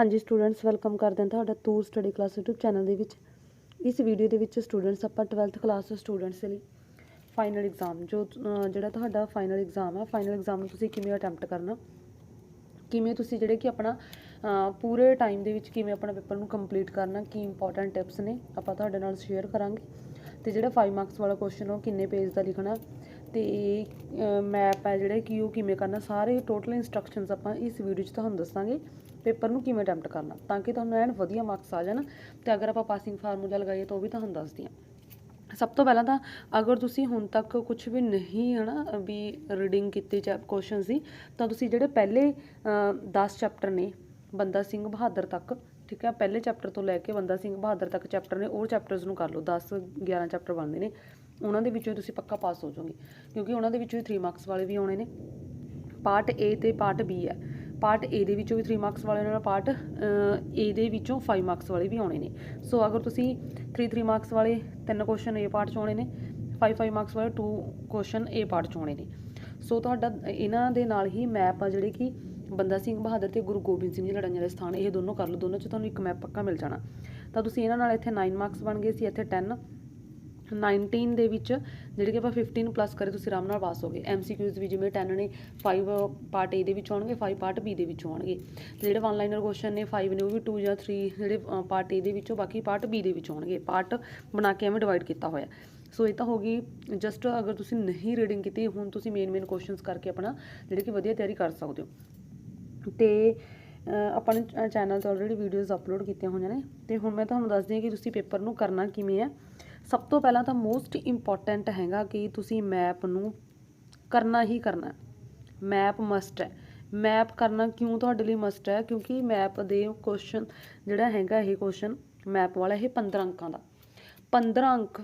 ਹਾਂਜੀ students welcome ਕਰਦੇ ਹਾਂ ਤੁਹਾਡਾ ਤੂਰ ਸਟੱਡੀ ਕਲਾਸ YouTube ਚੈਨਲ ਦੇ ਵਿੱਚ। ਇਸ ਵੀਡੀਓ ਦੇ ਵਿੱਚ ਸਟੂਡੈਂਟਸ ਆਪਾਂ 12th ਕਲਾਸ ਦੇ ਸਟੂਡੈਂਟਸ ਦੇ ਲਈ ਫਾਈਨਲ ਐਗਜ਼ਾਮ ਜੋ ਜਿਹੜਾ ਤੁਹਾਡਾ ਫਾਈਨਲ ਐਗਜ਼ਾਮ ਹੈ ਫਾਈਨਲ ਐਗਜ਼ਾਮ ਨੂੰ ਤੁਸੀਂ ਕਿਵੇਂ ਅਟੈਂਪਟ ਕਰਨਾ, ਕਿਵੇਂ ਤੁਸੀਂ ਜਿਹੜੇ ਕਿ ਆਪਣਾ ਪੂਰੇ ਟਾਈਮ ਦੇ ਵਿੱਚ ਕਿਵੇਂ ਆਪਣਾ ਪੇਪਰ ਨੂੰ ਕੰਪਲੀਟ ਕਰਨਾ, ਕੀ ਇੰਪੋਰਟੈਂਟ ਟਿਪਸ ਨੇ, ਆਪਾਂ ਤੁਹਾਡੇ ਨਾਲ ਸ਼ੇਅਰ ਕਰਾਂਗੇ। ਤੇ ਜਿਹੜਾ 5 ਮਾਰਕਸ ਵਾਲਾ ਕੁਐਸਚਨ ਉਹ ਕਿੰਨੇ ਪੇਜ ਦਾ ਲਿਖਣਾ, ਤੇ ਮੈਪ ਹੈ ਜਿਹੜੇ ਕਿ ਉਹ ਕਿਵੇਂ ਕਰਨਾ, ਸਾਰੇ ਟੋਟਲ ਇਨਸਟਰਕਸ਼ਨਸ ਆਪਾਂ ਇਸ ਵੀਡੀਓ 'ਚ ਤੁਹਾਨੂੰ ਦੱਸਾਂਗੇ। ਪੇਪਰ ਨੂੰ ਕਿਵੇਂ ਅਟੈਂਪਟ ਕਰਨਾ, ਤਾਂ ਕਿ ਤੁਹਾਨੂੰ ਐਨ ਵਧੀਆ ਮਾਰਕਸ ਆ ਜਾਣ ਤੇ ਅਗਰ ਆਪਾਂ ਪਾਸਿੰਗ ਫਾਰਮੂਲਾ ਲਗਾਈਏ ਤਾਂ ਉਹ ਵੀ ਤੁਹਾਨੂੰ ਦੱਸਦੀ ਹਾਂ। ਸਭ ਤੋਂ ਪਹਿਲਾਂ ਤਾਂ ਅਗਰ ਤੁਸੀਂ ਹੁਣ ਤੱਕ ਕੁਝ ਵੀ ਨਹੀਂ ਹਨਾ, ਵੀ ਰੀਡਿੰਗ ਕੀਤੀ ਚੈਪ ਕੁਐਸਚਨਸ ਦੀ, ਤਾਂ ਤੁਸੀਂ ਜਿਹੜੇ ਪਹਿਲੇ 10 ਚੈਪਟਰ ਨੇ, ਬੰਦਾ ਸਿੰਘ ਬਹਾਦਰ ਤੱਕ, ਠੀਕ ਹੈ, ਪਹਿਲੇ ਚੈਪਟਰ ਤੋਂ ਲੈ ਕੇ ਬੰਦਾ ਸਿੰਘ ਬਹਾਦਰ ਤੱਕ ਚੈਪਟਰ ਨੇ, ਉਹ ਚੈਪਟਰਸ ਨੂੰ ਕਰ ਲਓ 10 11 ਚੈਪਟਰ ਬਣਦੇ ਨੇ, ਉਹਨਾਂ ਦੇ ਵਿੱਚੋਂ ਤੁਸੀਂ ਪੱਕਾ ਪਾਸ ਹੋ ਜਾਓਗੇ, ਕਿਉਂਕਿ ਉਹਨਾਂ ਦੇ ਵਿੱਚੋਂ 3 ਮਾਰਕਸ ਵਾਲੇ ਵੀ ਆਉਣੇ ਨੇ। ਪਾਰਟ A ਤੇ ਪਾਰਟ B ਹੈ। ਪਾਰਟ ਏ ਦੇ ਵਿੱਚੋਂ ਵੀ 3 ਮਾਰਕਸ ਵਾਲੇ ਨਾਲ ਪਾਰਟ ਏ ਦੇ ਵਿੱਚੋਂ 5 ਮਾਰਕਸ ਵਾਲੇ ਵੀ ਆਉਣੇ ਨੇ। ਸੋ ਅਗਰ ਤੁਸੀਂ 3 3 ਮਾਰਕਸ ਵਾਲੇ, ਤਿੰਨ ਕੁਐਸਚਨ ਏ ਪਾਰਟ 'ਚ ਆਉਣੇ ਨੇ 5 5 ਮਾਰਕਸ ਵਾਲੇ 2 ਕੁਐਸਚਨ ਏ ਪਾਰਟ 'ਚ ਆਉਣੇ ਨੇ। ਸੋ ਤੁਹਾਡਾ, ਇਹਨਾਂ ਦੇ ਨਾਲ ਹੀ ਮੈਪ ਆ ਜਿਹੜੇ ਕਿ ਬੰਦਾ ਸਿੰਘ ਬਹਾਦਰ ਤੇ ਗੁਰੂ ਗੋਬਿੰਦ ਸਿੰਘ ਜੀ ਲੜਾਈਆਂ ਦੇ ਸਥਾਨ, ਇਹ ਦੋਨੋਂ ਕਰ ਲਓ, ਦੋਨੋਂ 'ਚ ਤੁਹਾਨੂੰ ਇੱਕ ਮੈਪ ਪੱਕਾ ਮਿਲ ਜਾਣਾ। ਤਾਂ ਤੁਸੀਂ ਇਹਨਾਂ ਨਾਲ ਇੱਥੇ 9 ਮਾਰਕਸ ਬਣ ਗਏ ਸੀ, ਇੱਥੇ 10 19 ਦੇ ਵਿੱਚ, ਜਿਹੜੇ ਕਿ ਆਪਾਂ 15 ਪਲੱਸ ਕਰੇ, ਤੁਸੀਂ ਆਰਾਮ ਨਾਲ ਪਾਸ ਹੋਗੇ। ਐਮਸੀਕਿਊਜ਼ ਵੀ ਜਿਵੇਂ 10 ਨੇ 5 ਪਾਰਟ A ਦੇ ਵਿੱਚ ਆਉਣਗੇ 5 ਪਾਰਟ B ਦੇ ਵਿੱਚ ਆਉਣਗੇ। ਤੇ ਜਿਹੜੇ ਵਨ ਲਾਈਨਰ ਕੁਐਸਚਨ ਨੇ 5 ਨੇ, ਉਹ ਵੀ 2 ਜਾਂ 3 ਜਿਹੜੇ ਪਾਰਟ A ਦੇ ਵਿੱਚੋਂ, ਬਾਕੀ ਪਾਰਟ B ਦੇ ਵਿੱਚ ਆਉਣਗੇ। ਪਾਰਟ ਬਣਾ ਕੇ ਐਵੇਂ ਡਿਵਾਈਡ ਕੀਤਾ ਹੋਇਆ। ਸੋ ਇਹ ਤਾਂ ਹੋ ਗਈ ਜਸਟ ਅਗਰ ਤੁਸੀਂ ਨਹੀਂ ਰੀਡਿੰਗ ਕੀਤੀ, ਹੁਣ ਤੁਸੀਂ ਮੇਨ ਮੇਨ ਕੁਐਸਚਨਸ ਕਰਕੇ ਆਪਣਾ ਜਿਹੜੇ ਕਿ ਵਧੀਆ ਤਿਆਰੀ ਕਰ ਸਕਦੇ ਹੋ। ਤੇ ਅਹ ਆਪਾਂ ਨੇ ਚੈਨਲ 'ਤੇ ਆਲਰੇਡੀ ਵੀਡੀਓਜ਼ ਅਪਲੋਡ ਕੀਤੀਆਂ ਹੋਈਆਂ ਨੇ। ਤੇ ਹੁਣ ਮੈਂ ਤੁਹਾਨੂੰ ਦੱਸਦੀ ਹਾਂ ਕਿ ਤੁਸੀਂ ਪੇਪਰ ਨੂੰ ਕਰਨਾ ਕਿਵੇਂ ਹੈ। ਸਭ ਤੋਂ ਪਹਿਲਾਂ ਤਾਂ ਮੋਸਟ ਇੰਪੋਰਟੈਂਟ ਹੈਗਾ ਕਿ ਤੁਸੀਂ ਮੈਪ ਨੂੰ ਕਰਨਾ ਹੀ ਕਰਨਾ ਮੈਪ ਮਸਟ ਹੈ। ਮੈਪ ਕਰਨਾ ਕਿਉਂ ਤੁਹਾਡੇ ਲਈ ਮਸਟ ਹੈ? ਕਿਉਂਕਿ ਮੈਪ ਦੇ ਕੁਐਸਚਨ ਜਿਹੜਾ ਹੈਗਾ ਇਹ ਕੁਐਸਚਨ ਮੈਪ ਵਾਲਾ ਇਹ 15 ਅੰਕਾਂ ਦਾ। 15 ਅੰਕ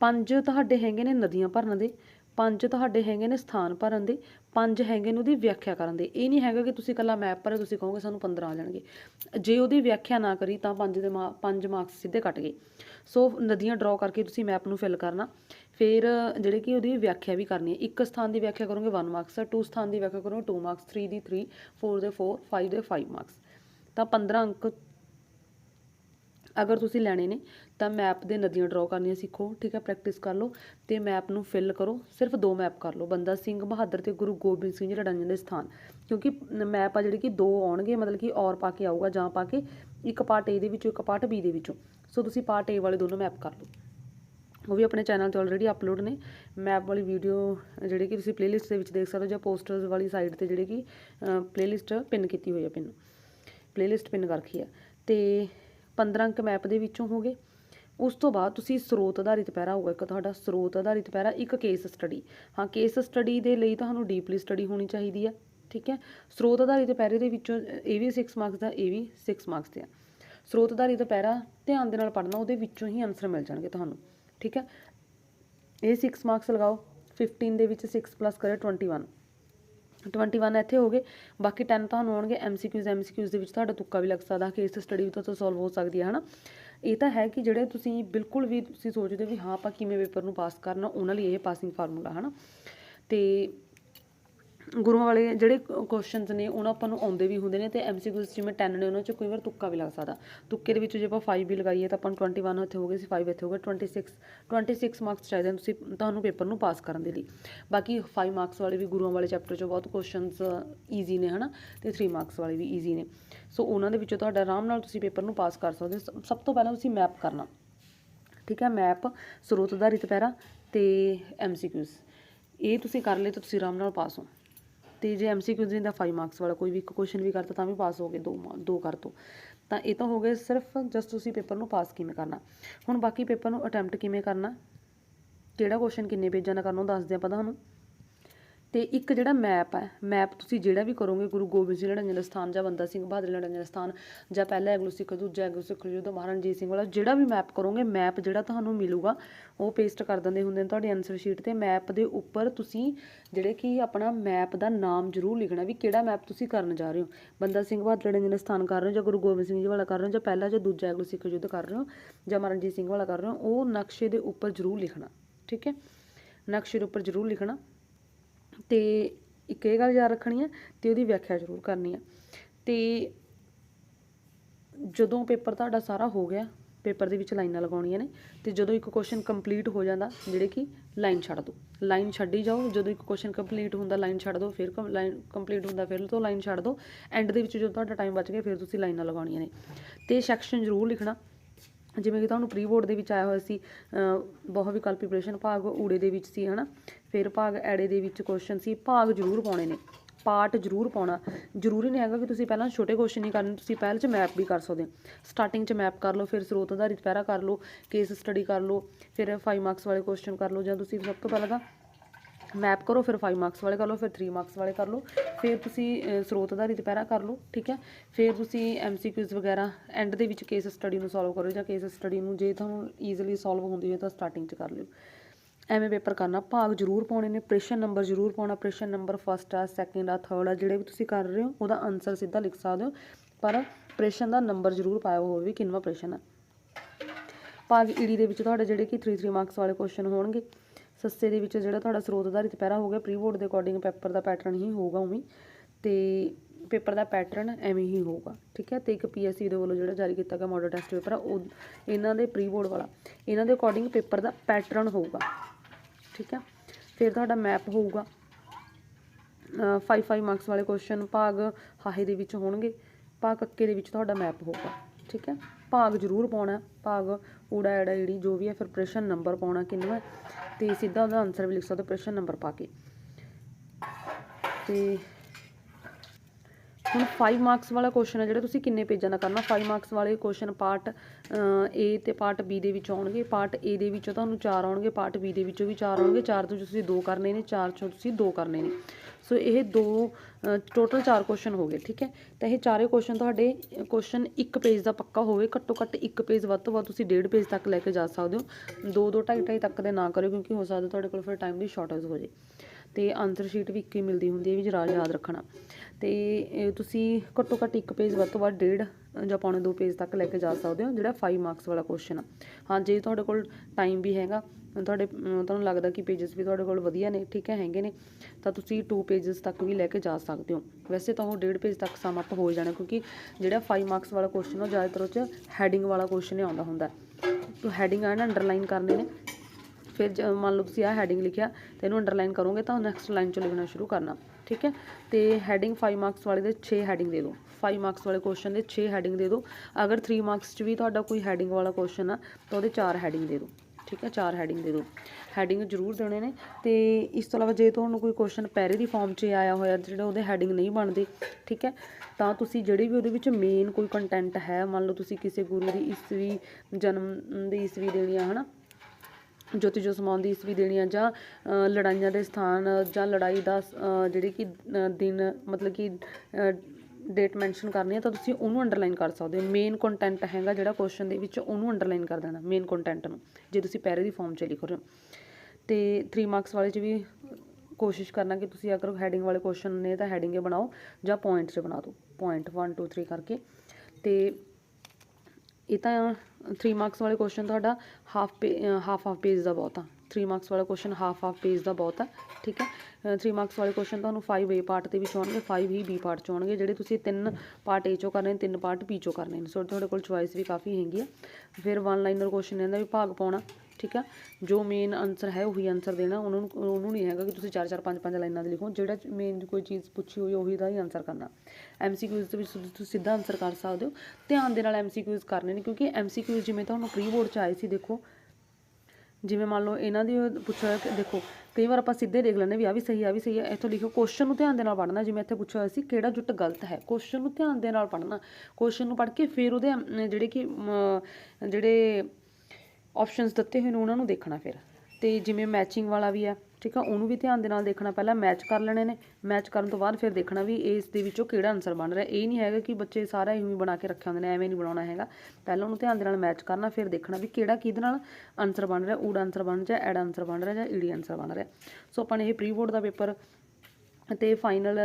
ਪੰਜ ਤੁਹਾਡੇ ਹੈਗੇ ਨੇ ਨਦੀਆਂ ਭਰਨ ਦੇ। ਪੰਜ ਤੁਹਾਡੇ ਹੈਗੇ ਨੇ ਸਥਾਨ ਭਰਨ ਦੇ, ਪੰਜ ਹੈਗੇ ਨੇ ਉਹਦੀ ਵਿਆਖਿਆ ਕਰਨ ਦੇ। ਇਹ ਨਹੀਂ ਹੈਗਾ ਕਿ ਤੁਸੀਂ ਕੱਲਾ ਮੈਪ ਭਰੇ, ਤੁਸੀਂ ਕਹੋਗੇ ਸਾਨੂੰ 15 ਆ ਜਾਣਗੇ। ਜੇ ਉਹਦੀ ਵਿਆਖਿਆ ਨਾ ਕਰੀ ਤਾਂ ਪੰਜ ਦੇ ਮਾ- ਪੰਜ ਮਾਰਕਸ ਸਿੱਧੇ ਕੱਟ ਗਏ। ਸੋ ਨਦੀਆਂ ਡਰਾਅ ਕਰਕੇ ਤੁਸੀਂ ਮੈਪ ਨੂੰ ਫਿਲ ਕਰਨਾ। ਫਿਰ ਜਿਹੜੇ ਕਿ ਉਹਦੀ ਵਿਆਖਿਆ ਵੀ ਕਰਨੀ ਹੈ। ਇੱਕ ਸਥਾਨ ਦੀ ਵਿਆਖਿਆ ਕਰੋਗੇ 1 ਮਾਰਕਸ ਟੂ ਸਥਾਨ ਦੀ ਵਿਆਖਿਆ ਕਰੋਗੇ 2 ਮਾਰਕਸ 3 ਦੀ 3 4 ਦੇ 4 5 ਦੇ 5 ਮਾਰਕਸ ਤਾਂ 15 ਅੰਕ ਅਗਰ ਤੁਸੀਂ ਲੈਣੇ ਨੇ, ਤਾਂ ਮੈਪ ਦੇ ਨਦੀਆਂ ਡਰਾਅ ਕਰਨੀਆਂ ਸਿੱਖੋ, ਠੀਕ ਹੈ ਪ੍ਰੈਕਟਿਸ ਕਰ ਲਓ ਤੇ ਮੈਪ ਨੂੰ ਫਿਲ ਕਰੋ, ਸਿਰਫ ਦੋ ਮੈਪ ਕਰ ਲਓ, ਬੰਦਾ ਸਿੰਘ ਬਹਾਦਰ ਤੇ ਗੁਰੂ ਗੋਬਿੰਦ ਸਿੰਘ ਜੀ ਲੜਾਈਆਂ ਦੇ ਸਥਾਨ, ਕਿਉਂਕਿ ਮੈਪ ਆ ਜਿਹੜੇ ਕਿ ਦੋ ਆਉਣਗੇ, ਮਤਲਬ ਕਿ ਔਰ ਪਾ ਕੇ ਆਊਗਾ ਜਾਂ ਪਾ ਕੇ ਇੱਕ ਪਾਰਟ ਏ ਦੇ ਵਿੱਚੋਂ, ਇੱਕ ਪਾਰਟ ਬੀ ਦੇ ਵਿੱਚੋਂ, ਸੋ ਤੁਸੀਂ ਪਾਰਟ ਏ ਵਾਲੇ ਦੋਨੋਂ ਮੈਪ ਕਰ ਲਓ। ਉਹ ਵੀ ਆਪਣੇ ਚੈਨਲ ਤੇ ਆਲਰੇਡੀ ਅਪਲੋਡ ਨੇ ਮੈਪ ਵਾਲੀ ਵੀਡੀਓ ਜਿਹੜੇ ਕਿ ਤੁਸੀਂ ਪਲੇਲਿਸਟ ਦੇ ਵਿੱਚ ਦੇਖ ਸਕਦੇ ਹੋ ਜਾਂ ਪੋਸਟਰਸ ਵਾਲੀ ਸਾਈਡ ਤੇ ਜਿਹੜੇ ਕਿ ਪਲੇਲਿਸਟ ਪਿਨ ਕੀਤੀ ਹੋਈ ਹੈ ਪਿਨ ਪਲੇਲਿਸਟ ਪਿਨ ਕਰ ਰੱਖੀ ਹੈ ਤੇ 15 ਅੰਕ ਮੈਪ ਦੇ ਵਿੱਚੋਂ ਹੋ ਗਏ ਉਸ ਤੋਂ ਬਾਅਦ ਤੁਸੀਂ ਸਰੋਤ ਆਧਾਰਿਤ ਪੈਰਾ ਹੋਊਗਾ। ਇੱਕ ਤੁਹਾਡਾ ਸਰੋਤ ਆਧਾਰਿਤ ਪੈਰਾ ਇੱਕ ਕੇਸ ਸਟੱਡੀ ਹਾਂ ਕੇਸ ਸਟੱਡੀ ਦੇ ਲਈ ਤੁਹਾਨੂੰ ਡੀਪਲੀ ਸਟੱਡੀ ਹੋਣੀ ਚਾਹੀਦੀ ਹੈ ਠੀਕ ਹੈ? ਸਰੋਤ ਆਧਾਰਿਤ ਪੈਰੇ ਦੇ ਵਿੱਚੋਂ, ਇਹ ਵੀ 6 ਮਾਰਕਸ ਦਾ, ਇਹ ਵੀ 6 ਮਾਰਕਸ ਤੇ ਆ। ਸਰੋਤ ਆਧਾਰਿਤ ਪੈਰਾ ਧਿਆਨ ਦੇ ਨਾਲ ਪੜ੍ਹਨਾ, ਉਹਦੇ ਵਿੱਚੋਂ ਹੀ ਆਨਸਰ ਮਿਲ ਜਾਣਗੇ ਤੁਹਾਨੂੰ, ਠੀਕ ਹੈ? ਇਹ 6 ਮਾਰਕਸ ਲਗਾਓ। 15 ਦੇ ਵਿੱਚ 6 ਪਲੱਸ ਕਰੇ 21 21 ਇੱਥੇ ਹੋ ਗਏ। ਬਾਕੀ 10 ਤੁਹਾਨੂੰ ਆਉਣਗੇ ਐਮਸੀਕਿਊਜ਼ ਐਮਸੀਕਿਊਜ਼ ਦੇ ਵਿੱਚ ਤੁਹਾਡਾ ਤੁੱਕਾ ਵੀ ਲੱਗ ਸਕਦਾ ਕੇਸ ਸਟੱਡੀ ਵੀ ਤਾਂ ਸੋਲਵ ਹੋ ਸਕਦੀ ਹੈ, ਹਨਾ? ਇਹ ਤਾਂ ਹੈ ਕਿ ਜਿਹੜੇ ਤੁਸੀਂ ਬਿਲਕੁਲ ਵੀ ਤੁਸੀਂ ਸੋਚਦੇ ਹੋ ਵੀ ਹਾਂ ਆਪਾਂ ਕਿਵੇਂ ਪੇਪਰ ਨੂੰ ਪਾਸ ਕਰਨਾ, ਉਹਨਾਂ ਲਈ ਇਹ ਪਾਸਿੰਗ ਫਾਰਮੂਲਾ ਹਨਾ? ਤੇ ਗੁਰੂਆਂ ਵਾਲੇ ਜਿਹੜੇ ਕੁਐਸਚਨਸ ਨੇ, ਉਹਨਾਂ ਆਪਾਂ ਨੂੰ ਆਉਂਦੇ ਵੀ ਹੁੰਦੇ ਨੇ ਤੇ ਐਮਸੀਕਿਊਜ਼ ਜਿਵੇਂ 10 ਨੇ, ਉਹਨਾਂ 'ਚ ਕਈ ਵਾਰ ਤੁੱਕਾ ਵੀ ਲੱਗ ਸਕਦਾ। ਤੁੱਕੇ ਦੇ ਵਿੱਚ ਜੇ ਆਪਾਂ 5 ਵੀ ਲਗਾਈਏ ਤਾਂ ਆਪਾਂ ਨੂੰ 21 ਇੱਥੇ ਹੋ ਗਏ ਸੀ 5 ਇੱਥੇ ਹੋ ਗਏ 26 26 ਮਾਰਕਸ ਚਾਹੀਦੇ ਨੇ ਤੁਸੀਂ ਤੁਹਾਨੂੰ ਪੇਪਰ ਨੂੰ ਪਾਸ ਕਰਨ ਦੇ ਲਈ। ਬਾਕੀ 5 ਮਾਰਕਸ ਵਾਲੇ ਵੀ ਗੁਰੂਆਂ ਵਾਲੇ ਚੈਪਟਰ 'ਚੋਂ ਬਹੁਤ ਕੁਐਸਚਨਸ ਈਜ਼ੀ ਨੇ, ਹਨਾ? ਤੇ 3 ਮਾਰਕਸ ਵਾਲੇ ਵੀ ਈਜ਼ੀ ਨੇ। ਸੋ ਉਹਨਾਂ ਦੇ ਵਿੱਚੋਂ ਤੁਹਾਡਾ ਆਰਾਮ ਨਾਲ ਤੁਸੀਂ ਪੇਪਰ ਨੂੰ ਪਾਸ ਕਰ ਸਕਦੇ ਹੋ। ਸ- ਸਭ ਤੋਂ ਪਹਿਲਾਂ ਤੁਸੀਂ ਮੈਪ ਕਰਨਾ। ਠੀਕ ਹੈ? ਮੈਪ ਸਰੋਤ ਦਾ ਆਧਾਰਿਤ ਪੈਰਾ ਤੇ ਐਮਸੀਕਿਊਜ਼ ਇਹ ਤੁਸੀਂ ਕਰ ਲਏ ਤਾਂ ਤੁਸੀਂ ਆਰਾਮ ਨਾਲ ਪਾਸ ਹੋ। ਤੇ ਜੇ ਐਮਸੀਕਿਊਜ਼ ਦਾ 5 ਮਾਰਕਸ ਵਾਲਾ ਕੋਈ ਵੀ ਇੱਕ ਕੁਐਸਚਨ ਵੀ ਕਰਤਾ ਤਾਂ ਵੀ ਪਾਸ ਹੋ ਗਏ ਦੋ ਮਾ- ਦੋ ਕਰ ਦੋ। ਤਾਂ ਇਹ ਤਾਂ ਹੋ ਗਏ ਸਿਰਫ ਜਸਟ ਤੁਸੀਂ ਪੇਪਰ ਨੂੰ ਪਾਸ ਕਿਵੇਂ ਕਰਨਾ। ਹੁਣ ਬਾਕੀ ਪੇਪਰ ਨੂੰ ਅਟੈਂਪਟ ਕਿਵੇਂ ਕਰਨਾ? ਕਿਹੜਾ ਕੁਐਸਚਨ ਕਿੰਨੇ ਪੇਜਾਂ ਦਾ ਕਰਨਾ ਉਹ ਦੱਸਦੇ ਆਪਾਂ ਤੁਹਾਨੂੰ। ਤੇ ਇੱਕ ਜਿਹੜਾ ਮੈਪ ਹੈ ਮੈਪ ਤੁਸੀਂ ਜਿਹੜਾ ਵੀ ਕਰੋਗੇ, ਗੁਰੂ ਗੋਬਿੰਦ ਸਿੰਘ ਲੜਾਈਆਂ ਦਾ ਸਥਾਨ ਜਾਂ ਬੰਦਾ ਸਿੰਘ ਬਹਾਦਰ ਲੜਾਈਆਂ ਸਥਾਨ ਜਾਂ ਪਹਿਲਾ ਐਗਲੋ ਸਿੱਖ, ਦੂਜਾ ਐਗਲੋ ਸਿੱਖ, ਯੁੱਧ ਮਹਾਰਣਜੀਤ ਸਿੰਘ ਵਾਲਾ, ਜਿਹੜਾ ਵੀ ਮੈਪ ਕਰੋਗੇ ਮੈਪ ਜਿਹੜਾ ਤੁਹਾਨੂੰ ਮਿਲੂਗਾ, ਉਹ ਪੇਸਟ ਕਰ ਦਿੰਦੇ ਹੁੰਦੇ ਨੇ ਤੁਹਾਡੀ ਆਨਸਰ ਸ਼ੀਟ ਤੇ। ਮੈਪ ਦੇ ਉੱਪਰ ਤੁਸੀਂ ਜਿਹੜੇ ਕਿ ਆਪਣਾ ਮੈਪ ਦਾ ਨਾਮ ਜ਼ਰੂਰ ਲਿਖਣਾ ਵੀ ਕਿਹੜਾ ਮੈਪ ਤੁਸੀਂ ਕਰਨ ਜਾ ਰਹੇ ਹੋ। ਬੰਦਾ ਸਿੰਘ ਬਹਾਦਰ ਲੜਾਈਆਂ ਸਥਾਨ ਕਰ ਰਹੇ ਹੋ ਜਾਂ ਗੁਰੂ ਗੋਬਿੰਦ ਸਿੰਘ ਜੀ ਵਾਲਾ ਕਰ ਰਹੇ ਹੋ ਜਾਂ ਪਹਿਲਾ ਜਾਂ ਦੂਜਾ ਐਗਲੋ ਸਿੱਖ ਯੁੱਧ ਕਰ ਰਹੇ ਹੋ ਜਾਂ ਮਹਾਰਾਜਾ ਸਿੰਘ ਵਾਲਾ ਕਰ ਰਹੇ ਹੋ, ਉਹ ਨਕਸ਼ੇ ਦੇ ਉੱਪਰ ਜ਼ਰੂਰ ਲਿਖਣਾ, ਠੀਕ ਹੈ? ਨਕਸ਼ੇ ਦੇ ਉੱਪਰ ਜ਼ਰੂਰ ਲਿਖਣਾ। ਤੇ ਇੱਕ ਇਹ ਗੱਲ ਯਾਦ ਰੱਖਣੀ ਹੈ ਤੇ ਉਹਦੀ ਵਿਆਖਿਆ ਜ਼ਰੂਰ ਕਰਨੀ ਹੈ ਤੇ ਜਦੋਂ ਪੇਪਰ ਤੁਹਾਡਾ ਸਾਰਾ ਹੋ ਗਿਆ, ਪੇਪਰ ਦੇ ਵਿੱਚ ਲਾਈਨਾਂ ਲਗਾਉਣੀਆਂ ਨੇ, ਤੇ ਜਦੋਂ ਇੱਕ ਕੁਐਸਚਨ ਕੰਪਲੀਟ ਹੋ ਜਾਂਦਾ, ਜਿਹੜੇ ਕਿ ਲਾਈਨ ਛੱਡ ਦਿਓ ਲਾਈਨ ਛੱਡੀ ਜਾਓ, ਜਦੋਂ ਇੱਕ ਕੁਐਸਚਨ ਕੰਪਲੀਟ ਹੁੰਦਾ, ਲਾਈਨ ਛੱਡ ਦਿਓ ਫਿਰ ਲਾਈਨ ਕੰਪਲੀਟ ਹੁੰਦਾ, ਫਿਰ ਤੋਂ ਲਾਈਨ ਛੱਡ ਦਿਓ ਐਂਡ ਦੇ ਵਿੱਚ ਜਦੋਂ ਤੁਹਾਡਾ ਟਾਈਮ ਬਚ ਗਿਆ, ਫਿਰ ਤੁਸੀਂ ਲਾਈਨਾਂ ਲਗਾਉਣੀਆਂ ਨੇ। ਤੇ ਸੈਕਸ਼ਨ ਜ਼ਰੂਰ ਲਿਖਣਾ। ਜਿਵੇਂ ਕਿ ਤੁਹਾਨੂੰ ਪ੍ਰੀ ਬੋਰਡ ਦੇ ਵਿੱਚ ਆਇਆ ਹੋਇਆ ਸੀ ਬਹੁ ਵਿਕਲਪ ਪ੍ਰੀਪਰੇਸ਼ਨ ਭਾਗ ਊੜੇ ਦੇ ਵਿੱਚ ਸੀ, ਹਨਾ? ਫਿਰ ਭਾਗ ਐੜੇ ਦੇ ਵਿੱਚ ਕੁਐਸਚਨ ਸੀ, ਭਾਗ ਜ਼ਰੂਰ ਪਾਉਣੇ ਨੇ ਪਾਰਟ ਜ਼ਰੂਰ ਪਾਉਣਾ। ਜ਼ਰੂਰੀ ਨਹੀਂ ਹੈਗਾ ਕਿ ਤੁਸੀਂ ਪਹਿਲਾਂ ਛੋਟੇ ਕੁਐਸਚਨ ਹੀ ਕਰਨੇ, ਤੁਸੀਂ ਪਹਿਲ 'ਚ ਮੈਪ ਵੀ ਕਰ ਸਕਦੇ ਹੋ। ਸਟਾਰਟਿੰਗ 'ਚ ਮੈਪ ਕਰ ਲਓ, ਫਿਰ ਸਰੋਤ ਆਧਾਰਿਤ ਪੈਰਾ ਕਰ ਲਓ ਕੇਸ ਸਟੱਡੀ ਕਰ ਲਓ, ਫਿਰ 5 ਮਾਰਕਸ ਵਾਲੇ ਕੁਐਸਚਨ ਕਰ ਲਓ, ਜਾਂ ਤੁਸੀਂ ਸਭ ਤੋਂ ਪਹਿਲਾਂ ਤਾਂ ਮੈਪ ਕਰੋ ਫਿਰ 5 ਮਾਰਕਸ ਵਾਲੇ ਕਰ ਲਓ ਫਿਰ 3 ਮਾਰਕਸ ਵਾਲੇ ਕਰ ਲਓ ਫਿਰ ਤੁਸੀਂ ਅਹ, ਸਰੋਤ ਆਧਾਰਿਤ ਦੁਪਹਿਰਾ ਕਰ ਲਓ ਠੀਕ ਹੈ? ਫਿਰ ਤੁਸੀਂ ਐਮਸੀਕਿਊਜ਼ ਵਗੈਰਾ ਐਂਡ ਦੇ ਵਿੱਚ ਕੇਸ ਸਟੱਡੀ ਨੂੰ ਸੋਲਵ ਕਰੋ ਜਾਂ ਕੇਸ ਸਟੱਡੀ ਨੂੰ ਜੇ ਤੁਹਾਨੂੰ ਈਜ਼ੀਲੀ ਸੋਲਵ ਹੁੰਦੀ ਹੈ ਤਾਂ ਸਟਾਰਟਿੰਗ 'ਚ ਕਰ ਲਿਓ। ਐਵੇਂ ਪੇਪਰ ਕਰਨਾ ਭਾਗ ਜ਼ਰੂਰ ਪਾਉਣੇ ਨੇ ਪ੍ਰੈਸ਼ਨ ਨੰਬਰ ਜ਼ਰੂਰ ਪਾਉਣਾ ਪ੍ਰੈਸ਼ਨ ਨੰਬਰ ਫਸਟ ਆ ਸੈਕਿੰਡ ਆ ਥਰਡ ਆ ਜਿਹੜੇ ਵੀ ਤੁਸੀਂ ਕਰ ਰਹੇ ਹੋ ਉਹਦਾ ਆਨਸਰ ਸਿੱਧਾ ਲਿਖ ਸਕਦੇ ਹੋ ਪਰ ਪ੍ਰੈਸ਼ਨ ਦਾ ਨੰਬਰ ਜ਼ਰੂਰ ਪਾਇਓ ਹੋਰ ਵੀ ਕਿੰਨਵਾ ਪ੍ਰੈਸ਼ਨ ਆ। ਭਾਗ ਈਡੀ ਦੇ ਵਿੱਚ ਤੁਹਾਡੇ ਜਿਹੜੇ ਕਿ 3-3 ਮਾਰਕਸ ਵਾਲੇ ਕੁਐਸਚਨ ਹੋਣਗੇ ਸੱਸੇ ਦੇ ਵਿੱਚ ਜਿਹੜਾ ਤੁਹਾਡਾ ਸਰੋਤ ਆਧਾਰਿਤ ਪਹਿਰਾ ਹੋ ਗਿਆ ਪ੍ਰੀ ਬੋਰਡ ਦੇ ਅਕੋਰਡਿੰਗ ਪੇਪਰ ਦਾ ਪੈਟਰਨ ਹੀ ਹੋਊਗਾ ਉਵੇਂ। ਤੇ ਪੇਪਰ ਦਾ ਪੈਟਰਨ ਐਵੇਂ ਹੀ ਹੋਊਗਾ, ਠੀਕ ਹੈ? ਤੇ ਇੱਕ ਪੀਐਸਸੀ ਦੇ ਵੱਲੋਂ ਜਿਹੜਾ ਜਾਰੀ ਕੀਤਾ ਗਿਆ ਮਾਡਲ ਟੈਸਟ ਪੇਪਰ ਆ, ਉਹ ਇਹਨਾਂ ਦੇ ਪ੍ਰੀ ਬੋਰਡ ਵਾਲਾ, ਇਹਨਾਂ ਦੇ ਅਕੋਰਡਿੰਗ ਪੇਪਰ ਦਾ ਪੈਟਰਨ ਹੋਊਗਾ, ਠੀਕ ਹੈ? ਫਿਰ ਤੁਹਾਡਾ ਮੈਪ ਹੋਊਗਾ। 5-5 ਮਾਰਕਸ ਵਾਲੇ ਕੁਐਸਚਨ ਭਾਗ ਹਾਹੇ ਦੇ ਵਿੱਚ ਹੋਣਗੇ, ਭਾਗ ਕੱਕੇ ਦੇ ਵਿੱਚ ਤੁਹਾਡਾ ਮੈਪ ਹੋਊਗਾ, ਠੀਕ ਹੈ? ਭਾਗ ਜ਼ਰੂਰ ਪਾਉਣਾ ਭਾਗ ਊੜਾ ਐੜਾ ਈੜੀ ਜੋ ਵੀ ਹੈ, ਫਿਰ ਪ੍ਰਸ਼ਨ ਨੰਬਰ ਪਾਉਣਾ ਕਿੰਨਾ ਹੈ। ਤੇ ਸਿੱਧਾ ਉਹਦਾ ਆਨਸਰ ਵੀ ਲਿਖ ਸਕਦੇ ਪ੍ਰਸ਼ਨ ਨੰਬਰ ਪਾ ਕੇ। ਤੇ ਹੁਣ 5 ਮਾਰਕਸ ਵਾਲਾ ਕੁਐਸਚਨ ਹੈ ਜਿਹੜਾ ਤੁਸੀਂ ਕਿੰਨੇ ਪੇਜਾਂ ਦਾ ਕਰਨਾ 5 ਮਾਰਕਸ ਵਾਲੇ ਕੁਐਸਚਨ ਪਾਰਟ A ਤੇ ਪਾਰਟ B ਦੇ ਵਿੱਚ ਆਉਣਗੇ ਪਾਰਟ A ਦੇ ਵਿੱਚੋਂ ਤੁਹਾਨੂੰ 4 ਆਉਣਗੇ ਪਾਰਟ B ਦੇ ਵਿੱਚੋਂ ਵੀ 4 ਆਉਣਗੇ 4 ਤੋਂ ਤੁਸੀਂ 2 ਕਰਨੇ ਨੇ 4 ਚੋਂ ਤੁਸੀਂ 2 ਕਰਨੇ ਨੇ। ਸੋ ਇਹ ਦੋ ਟੋਟਲ 4 ਕੁਐਸਚਨ ਹੋ ਗਏ, ਠੀਕ ਹੈ? ਤਾਂ ਇਹ ਚਾਰੇ ਕੁਐਸਚਨ ਤੁਹਾਡੇ ਕੁਐਸਚਨ ਇੱਕ ਪੇਜ ਦਾ ਪੱਕਾ ਹੋਵੇ, ਘੱਟੋ ਘੱਟ ਇੱਕ ਪੇਜ ਵੱਧ ਤੋਂ ਵੱਧ ਤੁਸੀਂ ਡੇਢ ਪੇਜ ਤੱਕ ਲੈ ਕੇ ਜਾ ਸਕਦੇ ਹੋ। ਦੋ ਦੋ, ਢਾਈ ਢਾਈ ਤੱਕ ਦੇ ਨਾ ਕਰਿਓ, ਕਿਉਂਕਿ ਹੋ ਸਕਦਾ ਤੁਹਾਡੇ ਕੋਲ ਫਿਰ ਟਾਈਮ ਦੀ ਸ਼ਾਰਟੇਜ ਹੋ ਜੇ। ਤੇ ਆਨਸਰ ਸ਼ੀਟ ਵੀ ਇੱਕ ਹੀ ਮਿਲਦੀ ਹੁੰਦੀ ਹੈ ਵੀ ਜਰਾ ਯਾਦ ਰੱਖਣਾ। ਤੇ ਤੁਸੀਂ ਘੱਟੋ ਘੱਟ ਇੱਕ ਪੇਜ ਵੱਧ ਤੋਂ ਵੱਧ ਡੇਢ ਜਾਂ ਪੌਣੇ ਦੋ ਪੇਜ ਤੱਕ ਲੈ ਕੇ ਜਾ ਸਕਦੇ ਹੋ, ਜਿਹੜਾ 5 ਮਾਰਕਸ ਵਾਲਾ ਕੁਐਸਚਨ ਆ। ਹਾਂ, ਜੇ ਤੁਹਾਡੇ ਕੋਲ ਟਾਈਮ ਵੀ ਹੈਗਾ, ਤੁਹਾਡੇ ਤੁਹਾਨੂੰ ਲੱਗਦਾ ਕਿ ਪੇजेस ਵੀ ਤੁਹਾਡੇ ਕੋਲ ਵਧੀਆ ਨੇ, ਠੀਕ ਹੈ, ਹੈਗੇ ਨੇ, ਤਾਂ ਤੁਸੀਂ 2 ਪੇजेस ਤੱਕ ਵੀ ਲੈ ਕੇ ਜਾ ਸਕਦੇ ਹੋ। ਵੈਸੇ ਤਾਂ ਉਹ ਡੇਢ ਪੇਜ ਤੱਕ ਸਮ ਅਪ ਹੋ ਜਾਣਾ, ਕਿਉਂਕਿ ਜਿਹੜਾ 5 ਮਾਰਕਸ ਵਾਲਾ ਕੁਐਸਚਨ ਉਹ ਜ਼ਿਆਦਾਤਰ ਉਹ ਚ ਹੈਡਿੰਗ ਵਾਲਾ ਕੁਐਸਚਨ ਹੀ ਆਉਂਦਾ ਹੁੰਦਾ। ਤੋ ਹੈਡਿੰਗ ਐਂਡ ਅੰਡਰਲਾਈਨ ਕਰਨੇ ਨੇ। ਫਿਰ ਜ- ਮੰਨ ਲਓ ਤੁਸੀਂ ਆਹ ਹੈਡਿੰਗ ਲਿਖਿਆ, ਤੇ ਇਹਨੂੰ ਅੰਡਰਲਾਈਨ ਕਰੋਗੇ ਤਾਂ ਨੈਕਸਟ ਲਾਈਨ 'ਚ ਲਿਖਣਾ ਸ਼ੁਰੂ ਕਰਨਾ, ਠੀਕ ਹੈ? ਤੇ ਹੈਡਿੰਗ 5 ਮਾਰਕਸ ਵਾਲੇ ਦੇ 6 ਹੈਡਿੰਗ ਦੇ ਦਿਓ। 5 ਮਾਰਕਸ ਵਾਲੇ ਕੁਐਸਚਨ ਦੇ 6 ਹੈਡਿੰਗ ਦੇ ਦਿਓ। ਅਗਰ 3 ਮਾਰਕਸ 'ਚ ਵੀ ਤੁਹਾਡਾ ਕੋਈ ਹੈਡਿੰਗ ਵਾਲਾ ਕੁਐਸਚਨ ਆ, ਤਾਂ ਉਹਦੇ 4 ਹੈਡਿੰਗ ਦੇ ਦਿਓ, ਠੀਕ ਹੈ? ਚਾਰ ਹੈਡਿੰਗ ਦੇ ਦਿਓ। ਹੈਡਿੰਗ ਜ਼ਰੂਰ ਦੇਣੇ ਨੇ। ਤੇ ਇਸ ਤੋਂ ਇਲਾਵਾ ਜੇ ਤੁਹਾਨੂੰ ਕੋਈ ਕੁਐਸਚਨ ਪੈਰੇ ਦੀ ਫਾਰਮ 'ਚ ਆਇਆ ਹੋਇਆ, ਜਿਹੜੇ ਉਹਦੇ ਹੈਡਿੰਗ ਨਹੀਂ ਬਣਦੇ, ਠੀਕ ਹੈ? ਤਾਂ ਤੁਸੀਂ ਜਿਹੜੇ ਵੀ ਉਹਦੇ ਵਿੱਚ ਮੇਨ ਕੋਈ ਕੰਟੈਂਟ ਹੈ, ਮੰਨ ਲਓ ਤੁਸੀਂ ਕਿਸੇ ਗੁਰੂ ਦੀ ਈਸਵੀ ਜਨਮ ਦੀ ਈਸਵੀ ਦੇਣੀ ਆ, ਹਨਾ? ਜੋਤੀ ਜੋਤ ਸਮਾਉਣ ਦੀ ਈਸਵੀ ਦੇਣੀ ਆ ਜਾਂ ਲੜਾਈਆਂ ਦੇ ਸਥਾਨ ਜਾਂ ਲੜਾਈ ਦਾ ਜਿਹੜੀ ਕਿ ਦਿਨ, ਮਤਲਬ ਕਿ ਡੇਟ ਮੈਂਸ਼ਨ ਕਰਨੀ ਹੈ ਤਾਂ ਤੁਸੀਂ ਉਹਨੂੰ ਅੰਡਰਲਾਈਨ ਕਰ ਸਕਦੇ ਹੋ। ਮੇਨ ਕੰਟੈਂਟ ਹੈਗਾ ਜਿਹੜਾ ਕੁਐਸਚਨ ਦੇ ਵਿੱਚ, ਉਹਨੂੰ ਅੰਡਰਲਾਈਨ ਕਰ ਦੇਣਾ ਮੇਨ ਕੰਟੈਂਟ ਨੂੰ, ਜੇ ਤੁਸੀਂ ਪੈਰੇ ਦੀ ਫਾਰਮ 'ਚ ਲਿਖ ਰਹੇ ਹੋ। ਤੇ 3 ਮਾਰਕਸ ਵਾਲੇ 'ਚ ਵੀ ਕੋਸ਼ਿਸ਼ ਕਰਨਾ ਕਿ ਤੁਸੀਂ ਅਗਰ ਹੈਡਿੰਗ ਵਾਲੇ ਕੁਐਸਚਨ ਨੇ ਤਾਂ ਹੈਡਿੰਗ ਹੀ ਬਣਾਓ ਜਾਂ ਪੁਆਇੰਟ 'ਚ ਬਣਾ ਦਿਓ। ਪੁਆਇੰਟ 1 2 3 ਕਰਕੇ। ਤੇ ਇਹ ਤਾਂ 3 ਮਾਰਕਸ ਵਾਲੇ ਕੁਐਸਚਨ ਤੁਹਾਡਾ ਹਾਫ ਹਾਫ ਹਾਫ ਪੇਜ ਦਾ ਬਹੁਤ ਆ। 3 ਮਾਰਕਸ ਵਾਲਾ ਕੁਐਸਚਨ ਹਾਫ ਹਾਫ ਪੇਜ ਦਾ ਬਹੁਤ ਆ, ਠੀਕ ਹੈ 3 ਮਾਰਕਸ ਵਾਲੇ ਕੁਐਸਚਨ ਤੁਹਾਨੂੰ 5 ਏ ਪਾਰਟ ਦੇ ਵਿੱਚ ਆਉਣਗੇ 5 ਹੀ ਬੀ ਪਾਰਟ ਚ ਆਉਣਗੇ ਜਿਹੜੇ ਤੁਸੀਂ ਤਿੰਨ ਪਾਰਟ ਏ ਚੋਂ ਕਰਨੇ ਨੇ ਤਿੰਨ ਪਾਰਟ ਬੀ ਚੋਂ ਕਰਨੇ ਨੇ। ਸੋ ਤੁਹਾਡੇ ਕੋਲ ਚੁਆਇਸ ਵੀ ਕਾਫੀ ਹੈਗੀ ਆ। ਫਿਰ ਵਨ ਲਾਈਨਰ ਕੁਐਸਚਨ ਇਹਦਾ ਵੀ ਭਾਗ ਪਾਉਣਾ। ਠੀਕ ਆ? ਜੋ ਮੇਨ ਆਨਸਰ ਹੈ, ਉਹੀ ਆਨਸਰ ਦੇਣਾ। ਉਹਨਾਂ ਨੂੰ ਉਹਨੂੰ ਨਹੀਂ ਹੈਗਾ ਕਿ ਤੁਸੀਂ 4 4 5 5 ਲਾਈਨਾਂ ਦੇ ਲਿਖੋ। ਜਿਹੜਾ ਮੇਨ ਕੋਈ ਚੀਜ਼ ਪੁੱਛੀ ਹੋਈ, ਉਹੀ ਦਾ ਹੀ ਆਨਸਰ ਕਰਨਾ। ਐਮਸੀਕਿਊਜ਼ ਦੇ ਵਿੱਚ ਤੁਸੀਂ ਸਿੱਧਾ ਆਨਸਰ ਕਰ ਸਕਦੇ ਹੋ। ਧਿਆਨ ਦੇ ਨਾਲ ਐਮਸੀਕਿਊਜ਼ ਕਰਨੇ ਨੇ, ਕਿਉਂਕਿ ਐਮਸੀਕਿਊਜ਼ ਜਿਵੇਂ ਤੁਹਾਨੂੰ ਪ੍ਰੀ ਬੋਰਡ ਚ ਆਏ ਸੀ, ਦੇਖੋ। ਜਿਵੇਂ ਮੰਨ ਲਓ, ਇਹਨਾਂ ਦੀ ਪੁੱਛਿਆ ਹੋਇਆ ਕਿ ਦੇਖੋ, ਕਈ ਵਾਰ ਆਪਾਂ ਸਿੱਧੇ ਦੇਖ ਲੈਂਦੇ ਵੀ ਆ ਵੀ ਸਹੀ ਆ ਵੀ ਸਹੀ ਆ ਇੱਥੋਂ ਲਿਖੋ ਕੁਐਸਚਨ ਨੂੰ ਧਿਆਨ ਦੇ ਨਾਲ ਪੜ੍ਹਨਾ। ਜਿਵੇਂ ਇੱਥੇ ਪੁੱਛਿਆ ਹੋਇਆ ਸੀ, ਕਿਹੜਾ ਜੁੱਟ ਗਲਤ ਹੈ? ਕੁਐਸਚਨ ਨੂੰ ਧਿਆਨ ਦੇ ਨਾਲ ਪੜ੍ਹਨਾ। ਕੁਐਸਚਨ ਨੂੰ ਪੜ੍ਹ ਕੇ ਫਿਰ ਉਹਦੇ, ਜਿਹੜੇ ਕਿ ਜਿਹੜੇ ਆਪਸ਼ਨਸ ਦਿੱਤੇ ਹੋਏ ਨੇ, ਉਹਨਾਂ ਨੂੰ ਦੇਖਣਾ ਫਿਰ। ਤੇ ਜਿਵੇਂ ਮੈਚਿੰਗ ਵਾਲਾ ਵੀ ਆ, ਠੀਕ ਆ, ਉਹਨੂੰ ਵੀ ਧਿਆਨ ਦੇ ਨਾਲ ਦੇਖਣਾ, ਪਹਿਲਾਂ ਮੈਚ ਕਰ ਲੈਣੇ ਨੇ। ਮੈਚ ਕਰਨ ਤੋਂ ਬਾਅਦ ਫਿਰ ਦੇਖਣਾ ਵੀ ਇਸ ਦੇ ਵਿੱਚੋਂ ਕਿਹੜਾ ਆਨਸਰ ਬਣ ਰਿਹਾ। ਇਹ ਨਹੀਂ ਹੈਗਾ ਕਿ ਬੱਚੇ ਸਾਰਾ ਇਵੇਂ ਹੀ ਬਣਾ ਕੇ ਰੱਖਿਆ ਹੁੰਦੇ ਨੇ, ਐਵੇਂ ਨਹੀਂ ਬਣਾਉਣਾ ਹੈਗਾ। ਪਹਿਲਾਂ ਉਹਨੂੰ ਧਿਆਨ ਦੇ ਨਾਲ ਮੈਚ ਕਰਨਾ, ਫਿਰ ਦੇਖਣਾ ਵੀ ਕਿਹੜਾ ਕਿਹਦੇ ਨਾਲ ਆਨਸਰ ਬਣ ਰਿਹਾ। ਊਡ ਆਨਸਰ ਬਣ ਰਿਹਾ ਐਡ ਆਨਸਰ ਬਣ ਰਿਹਾ ਜਾਂ ਈਡੀ ਆਨਸਰ ਬਣ ਰਿਹਾ। ਸੋ ਆਪਾਂ ਨੇ ਇਹ ਪ੍ਰੀ ਬੋਰਡ ਦਾ ਪੇਪਰ ਅਤੇ ਫਾਈਨਲ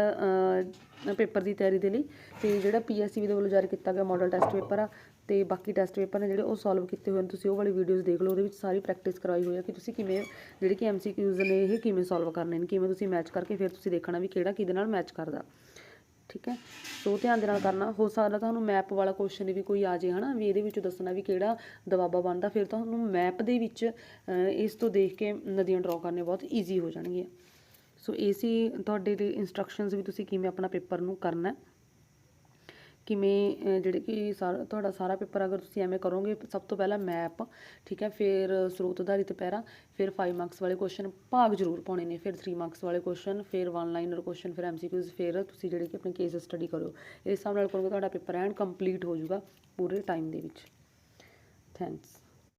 ਪੇਪਰ ਦੀ ਤਿਆਰੀ ਦੇ ਲਈ ਤੇ ਜਿਹੜਾ ਪੀਐਸਸੀ ਦੇ ਵੱਲੋਂ ਜਾਰੀ ਕੀਤਾ ਗਿਆ ਮਾਡਲ ਟੈਸਟ ਪੇਪਰ ਆ ਤੇ ਬਾਕੀ ਟੈਸਟ ਪੇਪਰ ਨੇ ਜਿਹੜੇ ਉਹ ਸੋਲਵ ਕੀਤੇ ਹੋਏ ਨੇ, ਤੁਸੀਂ ਉਹ ਵਾਲੀ ਵੀਡੀਓਜ਼ ਦੇਖ ਲਓ, ਉਹਦੇ ਵਿੱਚ ਸਾਰੀ ਪ੍ਰੈਕਟਿਸ ਕਰਵਾਈ ਹੋਈ ਹੈ ਕਿ ਤੁਸੀਂ ਕਿਵੇਂ, ਜਿਹੜੇ ਕਿ ਐਮਸੀਕਿਊਜ਼ ਨੇ ਇਹ ਕਿਵੇਂ ਸੋਲਵ ਕਰਨੇ ਨੇ, ਕਿਵੇਂ ਤੁਸੀਂ ਮੈਚ ਕਰਕੇ ਫਿਰ ਤੁਸੀਂ ਦੇਖਣਾ ਵੀ ਕਿਹੜਾ ਕਿਹਦੇ ਨਾਲ ਮੈਚ ਕਰਦਾ। ਠੀਕ ਹੈ? ਸੋ ਧਿਆਨ ਦੇ ਨਾਲ ਕਰਨਾ, ਹੋ ਸਕਦਾ ਤੁਹਾਨੂੰ ਮੈਪ ਵਾਲਾ ਕੁਐਸਚਨ ਵੀ ਕੋਈ ਆ ਜੇ, ਹਨਾ, ਵੀ ਇਹਦੇ ਵਿੱਚੋਂ ਦੱਸਣਾ ਵੀ ਕਿਹੜਾ ਦਬਾਬਾ ਬਣਦਾ, ਫਿਰ ਤੁਹਾਨੂੰ ਮੈਪ ਦੇ ਵਿੱਚ ਇਸ ਤੋਂ ਦੇਖ ਕੇ ਨਦੀਆਂ ਡਰਾ ਕਰਨੇ ਬਹੁਤ ਈਜ਼ੀ ਹੋ ਜਾਣਗੀਆਂ। ਸੋ ਇਹ ਸੀ ਤੁਹਾਡੇ ਲਈ ਇਨਸਟਰਕਸ਼ਨਸ ਵੀ ਤੁਸੀਂ ਕਿਵੇਂ ਆਪਣਾ ਪੇਪਰ ਨੂੰ ਕਰਨਾ ਹੈ। ਕਿਵੇਂ ਜਿਹੜੇ ਕਿ ਸਾਰਾ, ਤੁਹਾਡਾ ਸਾਰਾ ਪੇਪਰ ਅਗਰ ਤੁਸੀਂ ਐਵੇਂ ਕਰੋਗੇ, ਸਭ ਤੋਂ ਪਹਿਲਾਂ ਮੈਪ ਠੀਕ ਹੈ, ਫਿਰ ਸਰੋਤ ਆਧਾਰਿਤ ਪੈਰਾ, ਫਿਰ 5 ਮਾਰਕਸ ਵਾਲੇ ਕੁਐਸਚਨ ਭਾਗ ਜ਼ਰੂਰ ਪਾਉਣੇ ਨੇ, ਫਿਰ 3 ਮਾਰਕਸ ਵਾਲੇ ਕੁਐਸਚਨ ਫਿਰ ਵਨ ਲਾਈਨਰ ਕੁਐਸਚਨ ਫਿਰ ਐਮਸੀਕਿਊਜ਼ ਫਿਰ ਤੁਸੀਂ ਜਿਹੜੇ ਕਿ ਆਪਣੇ ਕੇਸ ਸਟੱਡੀ ਕਰੋ ਇਸ ਹਿਸਾਬ ਨਾਲ ਕਰੋਗੇ, ਤੁਹਾਡਾ ਪੇਪਰ ਐਂਡ ਕੰਪਲੀਟ ਹੋ ਜਾਊਗਾ ਪੂਰੇ ਟਾਈਮ ਦੇ ਵਿੱਚ। ਥੈਂਕਸ